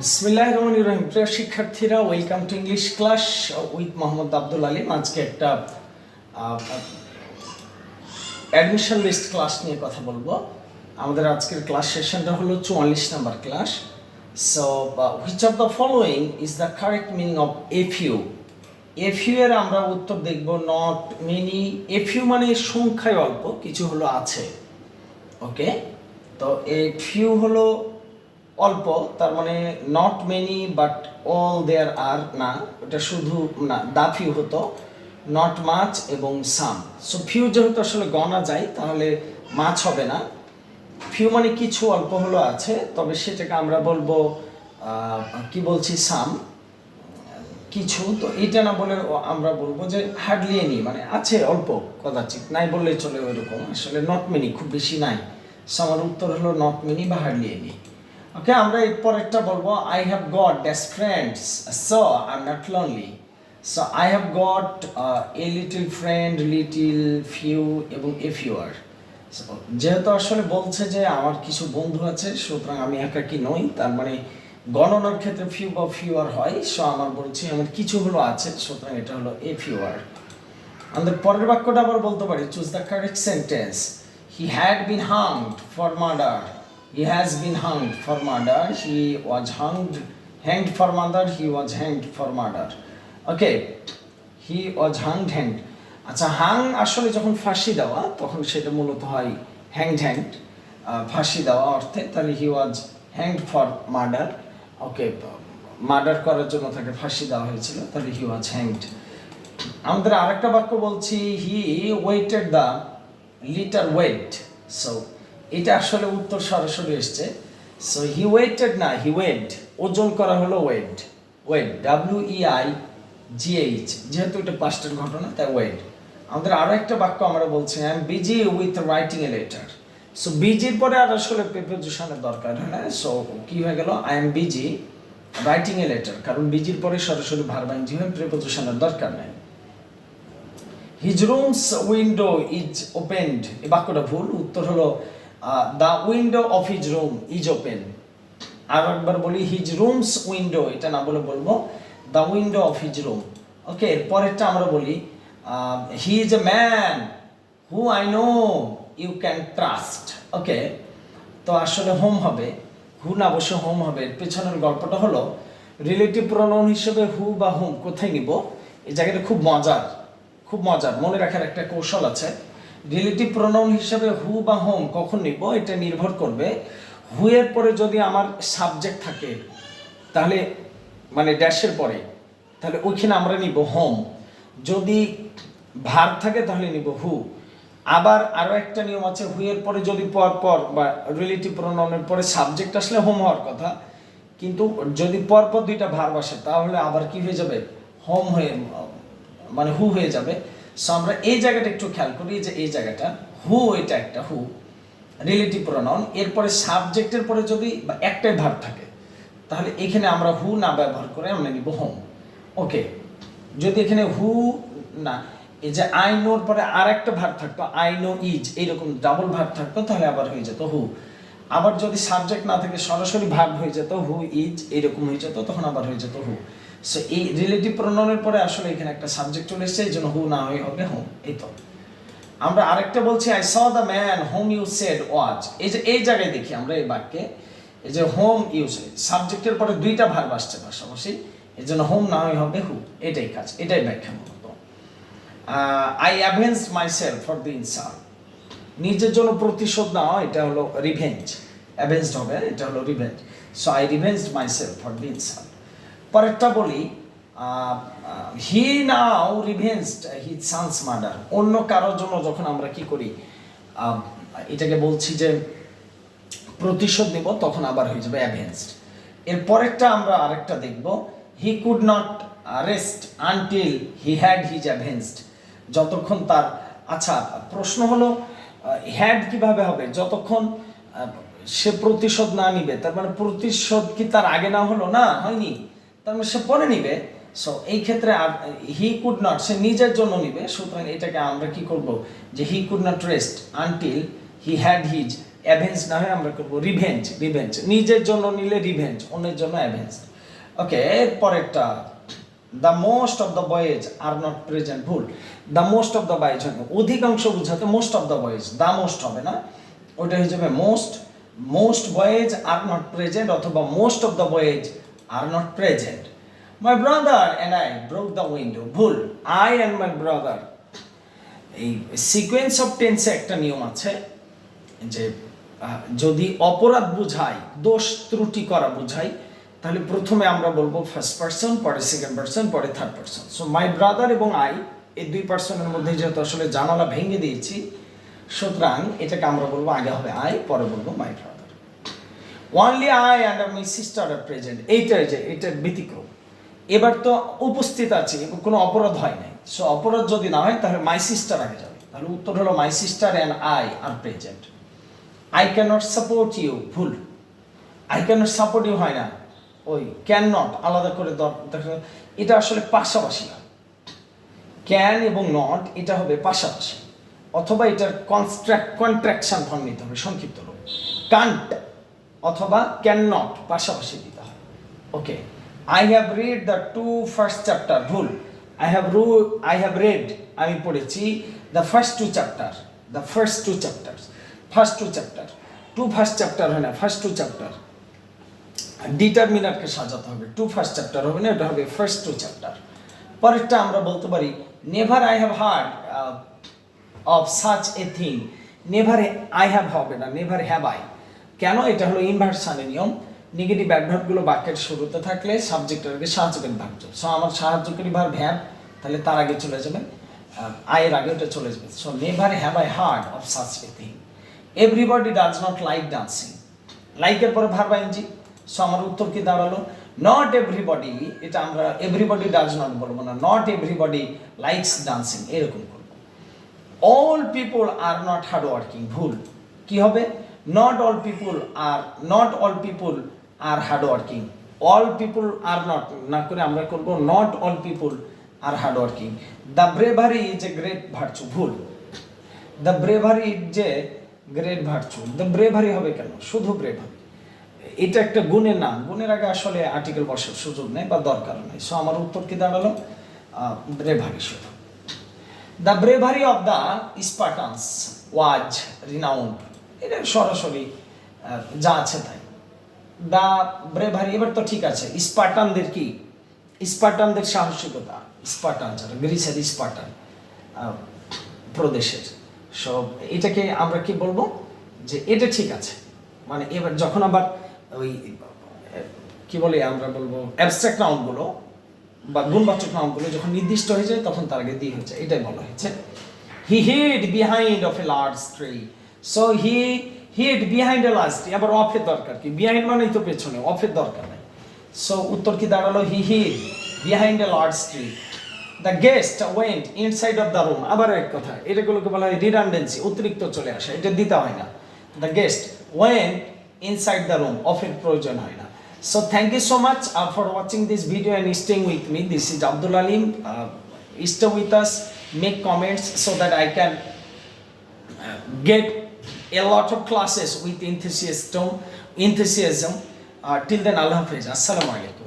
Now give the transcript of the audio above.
বিসমিল্লাহ রহমান রহিম। প্রিয় শিক্ষার্থীরা welcome to English class with Mohammad Abdul Alim আজকে একটা অ্যাডমিশন লিস্ট ক্লাস নিয়ে কথা বলব। আমাদের আজকের ক্লাস সেশনটা হলো চুয়াল্লিশ number class so which of the following is the correct meaning of F U F U এর আমরা উত্তর দেখব নট মেনি এফ ইউ মানে সংখ্যায় অল্প, কিছু হলো আছে। ওকে তো এই ফিউ হলো অল্প, তার মানে not many but all there আর না। ওটা শুধু না দা ফিউ হতো। নট মাছ এবং সাম সো ফিউ যেহেতু আসলে গণা যায়, তাহলে মাছ হবে না। ফিউ মানে কিছু, অল্প হলো আছে। তবে সেটাকে আমরা বলব কি বলছি সাম কিছু। তো এটা না বলে আমরা বলব যে হার্ডলি এনি মানে আছে অল্প, কদাচিৎ। নাই বললেই চলে ওইরকম। আসলে নট মেনি খুব বেশি নাই। সো আমার উত্তর হলো নট মেনি বা হার্ডলি এনি ওকে আমরা এর পরেরটা বলব I have got dash friends so I am not lonely so I have got a little friend little few এবং এ ফিউয়ার যেহেতু আসলে বলছে যে আমার কিছু বন্ধু আছে, সুতরাং আমি একাকি নই, তার মানে গণনার ক্ষেত্রে ফিউ বা ফিউয়ার হয় সো আমার বলছি আমার কিছু হলো আছে, সুতরাং এটা হলো এ ফিউয়ার আমাদের পরের বাক্যটা আবার বলতে পারি choose the correct sentence he had been hanged for murder he has been hanged for murder he was hanged hanged for murder he was hanged for murder okay he was hanged hanged আচ্ছা hang আসলে যখন ফাঁসি দেওয়া, তখন সেটা মূলত হয় hanged hanged ফাঁসি দেওয়া অর্থে তাহলে he was hanged for murder okay murder করার জন্য তাকে ফাঁসি দেওয়া হয়েছিল, তাহলে হি ওয়াজ হ্যাংড আমাদের আরেকটা বাক্য বলছি he weighted the litter weight so এটা আসলে উত্তর সরাসরি এসছে। সো হি ওয়েটেড না হি ওয়েট ওজন করা হলো weight weight W E I G H যেহেতু এটা পাস্টের ঘটনা, তাই ওয়েট আমাদের আরও একটা বাক্য আমরা বলছি I am busy with writing a letter so বিজির পরে আর আসলে প্রিপোজিশনের দরকার হয় না। সো কি হয়ে গেল? I am busy writing a letter কারণ বিজির পরে সরাসরি ভার্বাইনজি হয়ে প্রিপোজিশনের দরকার নেই। His rooms window is opened এই বাক্যটা ভুল। উত্তর হলো the window of his room is open আর একবার বলি হিজ রুমস উইন্ডো এটা না বলে বলব the window of his room okay পরেরটা আমরা বলি he is a man who I know you can trust okay তো আসলে হোম হবে হু না বসে হোম হবে পেছনের গল্পটা হলো রিলেটিভ প্রোনাউন হিসেবে হু বা হোম কোথায় নিব, এই জায়গাটা খুব মজার খুব মজার, মনে রাখার একটা কৌশল আছে। রিলেটিভ প্রোনাউন হিসেবে হু বা হোম কখন নিব, এটা নির্ভর করবে হু এর পরে যদি আমার সাবজেক্ট থাকে, তাহলে মানে ড্যাশের পরে, তাহলে ওইখানে আমরা নিব হোম যদি ভার থাকে, তাহলে নিব হু আবার আরও একটা নিয়ম আছে হু এর পরে যদি পর পর বা রিলেটিভ প্রোনাউনের পরে সাবজেক্ট আসলে হোম হওয়ার কথা, কিন্তু যদি পর পর দুইটা ভার বসে তাহলে আবার কি হয়ে যাবে? হোম হয়ে মানে হু হয়ে যাবে। সো আমরা এই জায়গাটা একটু খেয়াল করি যে এই জায়গাটা হু এটা একটা হু রিলেটিভ প্রোনাউন এরপরে সাবজেক্টের পরে যদি বা একটাই ভার থাকে, তাহলে এখানে আমরা হু না ব্যবহার করে আমরা নিব হোম ওকে যদি এখানে হু না, এই যে আই নোর পরে আর একটা ভার থাকতো আই নো ইজ এইরকম ডাবল ভার থাকতো, তাহলে আবার হয়ে যেত হু আবার যদি সাবজেক্ট না থাকে, সরাসরি ভাগ হয়ে যেত হু ইজ এইরকম হয়ে যেত, তখন আবার হয়ে যেত হু সো এই রিলেটিভ প্রোনাউনের পরে আসলে এখানে একটা সাবজেক্ট চলে এসেছে, এই জন্য হু না হয়ে হবে হোম এই তো। আমরা আরেকটা বলছি I saw the man whom you said was এই যে, এই জায়গায় দেখি আমরা এই বাক্যে, এই যে হোম ইউজ সাবজেক্টের পরে দুইটা ভার আসছে পাশাপাশি, এই জন্য হোম না হয়ে হবে হু এটাই কাজ, এটাই ব্যাখ্যা মূলত। I avenge myself for the insult নিজের জন্য প্রতিশোধ নেওয়া, এটা হলো রিভেঞ্জ অ্যাভেঞ্জড হবে, এটা হলো revenge so I revenged myself for the insult পরেরটা বলি হি নাও রিভেঞ্জড হি সানস মার্ডার অন্য কারোর জন্য যখন আমরা কি করি এটাকে বলছি যে প্রতিশোধ নিব, তখন আবার হয়ে যাবে অ্যাভেঞ্জড এর পরেরটা আমরা আরেকটা দেখব he could not rest until he had his avenged যতক্ষণ তার আচ্ছা প্রশ্ন হলো হ্যাড কীভাবে হবে? যতক্ষণ সে প্রতিশোধ না নিবে, তার মানে প্রতিশোধ কি তার আগে না হলো? না, হয়নি। মানে সে পরে নিবে। সো এই ক্ষেত্রে আর হি কুড নট সে নিজের জন্য নিবে। সুতরাং এটাকে আমরা কি করব? যে he could not rest until he had his avenge না হয় আমরা করব রিভেঞ্জ রিভেঞ্জ নিজের জন্য নিলে রিভেঞ্জ অন্যের জন্য avenge okay এরপরেরটা the most of the boys are not present ভুল। The most of the boys হবে অধিকাংশ বুঝাতে most of the boys the most হবে না। ওটা হয়ে যাবে most most boys are not present অথবা most of the boys are not present my brother and I broke the window ভুল আই অ্যান্ড মাই ব্রাদার এই সিকোয়েন্স অফ টেন্সে একটা নিয়ম আছে যে যদি অপরাধ বুঝাই, দোষ ত্রুটি করা বুঝাই, তাহলে প্রথমে আমরা বলব ফার্স্ট পার্সন পরে সেকেন্ড পার্সন পরে third person so my brother এবং আই এই দুই পার্সনের মধ্যে যেহেতু আসলে জানালা ভেঙে দিয়েছি, সুতরাং এটাকে আমরা বলব আগে হবে আই পরে বলব my brother only I and my sister are present এইটাই যে, এটা ব্যতিক্রম। এবার তো উপস্থিত আছে এবং কোনো অপরাধ হয় নাই। সো অপরাধ যদি না হয়, তাহলে মাই সিস্টার আগে যাবে। তাহলে উত্তর হলো my sister and I are present I can not support you ভুল। I can not support you হয় না। ওই ক্যান নট আলাদা করে দেখা এটা আসলে পাশাপাশি হয়। ক্যান এবং নট এটা হবে পাশাপাশি। অথবা এটার কনস্ট্রাক্ট কন্ট্রাকশন ফর্ম নিতে হবে, সংক্ষিপ্ত রূপ। কান্ট অথবা ক্যান নট পাশাপাশি দিতে হয়। Okay I have read the two first chapter ভুল আই হ্যাভ রু আই হ্যাভ রেড আমি পড়েছি the first two chapter the first two chapter first two chapter two first chapter হয় না ফার্স্ট টু চ্যাপ্টার ডিটারমিনারকে সাজাতে হবে টু ফার্স্ট চ্যাপ্টার হবে না, এটা হবে ফার্স্ট টু চ্যাপ্টার পরেরটা আমরা বলতে পারি never I have heard of such a thing never I have হবে না নেভার হ্যাভ আই কেন এটা হলো ইনভার্সানের নিয়ম? নেগেটিভ অ্যাডভার্বগুলো বাক্যের শুরুতে থাকলে সাবজেক্টের আগে সাহায্যকারী ভাগ যাবে সো আমার সাহায্যকারী ভার ভ্যাব তাহলে তার আগে চলে যাবে। আয়ের আগে ওটা চলে যাবে। So never have I heard of such a thing everybody does not like dancing লাইকের পরে ভার বাইনজি সো আমার উত্তর কি দাঁড়াল? নট এভরিবডি এটা আমরা এভরিবডি ডাজ নট বলব না। নট এভরিবডি লাইকস ডান্সিং এরকম করব। All people are not hard working ভুল। কি হবে? Not all people are not all people are hard working all people are not না করে আমরা করব not all people are hard working the bravery is a great virtue ভুল the bravery যে great virtue the bravery হবে কেন? শুধু bravery এটা একটা গুণের নাম। গুণের আগে আসলে আর্টিকেল বসার সুযোগ নেই বা দরকার নেই। সো আমার উত্তর কি দাঁড়াল? ব্রেভারি শুধু। The bravery of the Spartans was renowned এটা সরাসরি যা আছে তাই। দ্য ব্রেভারি এবার তো ঠিক আছে স্পার্টানদের কি? স্পার্টানদের সাহসিকতা স্পার্টান যারা, গ্রিসের স্পার্টান প্রদেশের। সব এটাকে আমরা কি বলব? যে এটা ঠিক আছে। মানে এবার যখন আবার ওই, কি বলে আমরা বলব? অ্যাবস্ট্রাক্ট নাউনগুলো বা গুণবাচক নাউনগুলো যখন নির্দিষ্ট হয়ে যায়, তখন তার আগে দিয়ে হয়েছে এটাই বলা হয়েছে। He hid behind of a large tree so he hid behind a tree আবার অফের দরকার কি? বিহাইন্ড মানেই তো পেছনে অফের দরকার নেই। সো উত্তর কি দাঁড়াল? He hid behind a large tree the guest went inside of the room আবার এক কথা এটাগুলোকে বলা হয় রিডান্ডেন্সি অতিরিক্ত চলে আসে এটা দিতে হয় না। The guest went inside the room অফের প্রয়োজন হয় না। So thank you so much watching this video and staying with me. This is Abdul Alim. Uh, stay with us, make comments that I can uh, get a lot of classes with enthusiasm. Enthusiasm. Uh, till then, Allah Hafiz. Assalamu alaikum.